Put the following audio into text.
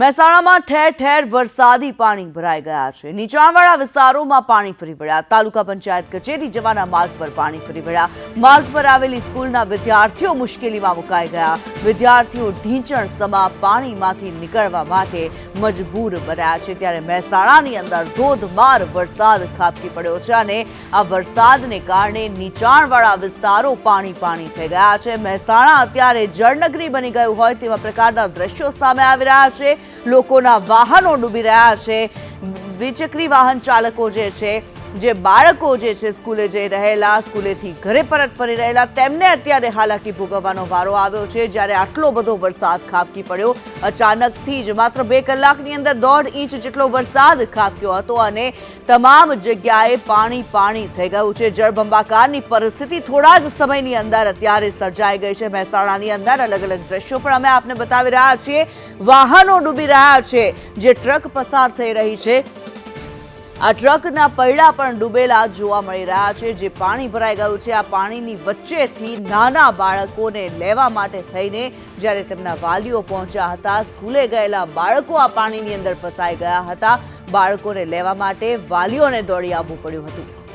મહેસાણામાં ઠેર ઠેર વરસાદી પાણી ભરાઈ ગયા છે. નીચાણવાળા વિસ્તારોમાં પાણી ફરી વળ્યા. તાલુકા પંચાયત કચેરી જવાના માર્ગ પર પાણી ફરી વળ્યા. માર્ગ પર આવેલી સ્કૂલના વિદ્યાર્થીઓ મુશ્કેલીમાં મુકાઈ ગયા. વિદ્યાર્થીઓ ઢીંચણ સમા પાણીમાંથી નીકળવા માટે મજબૂર બન્યા છે. ત્યારે મહેસાણાની અંદર ધોધમાર વરસાદ ખાબકી પડ્યો છે અને આ વરસાદને કારણે નીચાણવાળા વિસ્તારો પાણી પાણી થઈ ગયા છે. મહેસાણા અત્યારે જળનગરી બની ગયું હોય તેવા પ્રકારના દ્રશ્યો સામે આવી રહ્યા છે. લોકોના વાહનો ડૂબી રહ્યા છે. દ્વિચક્રી વાહન ચાલકો જે છે જે બાળકો જે છે સ્કૂલે જઈ રહેલા, સ્કૂલેથી ઘરે પરત ફરી રહેલા, તેમને અત્યારે હાલાકી ભોગવવાનો વારો આવ્યો છે. જ્યારે આટલો બધો વરસાદ ખાબકી પડ્યો. અચાનકથી જ માત્ર બે કલાકની અંદર દોઢ ઇંચ જેટલો વરસાદ ખાબક્યો હતો અને તમામ જગ્યાએ પાણી પાણી થઈ ગયું છે. જળબંબાકારની પરિસ્થિતિ થોડા જ સમયની અંદર અત્યારે સર્જાઈ ગઈ છે. મહેસાણાની અંદર અલગ અલગ દ્રશ્યો પણ અમે આપને બતાવી રહ્યા છીએ. વાહનો ડૂબી રહ્યા છે. જે ટ્રક પસાર થઈ રહી છે. આ ટ્રકના પૈડા પણ ડૂબેલા જોવા મળી રહ્યા છે, જે પાણી ભરાઈ ગયું છે. આ પાણીની વચ્ચેથી નાના બાળકોને લેવા માટે થઈને જ્યારે તેમના વાલીઓ પહોંચ્યા હતા, સ્કૂલે ગયેલા બાળકો આ પાણીની અંદર ફસાઈ ગયા હતા. બાળકોને લેવા માટે વાલીઓને દોડી આવવું પડ્યું હતું.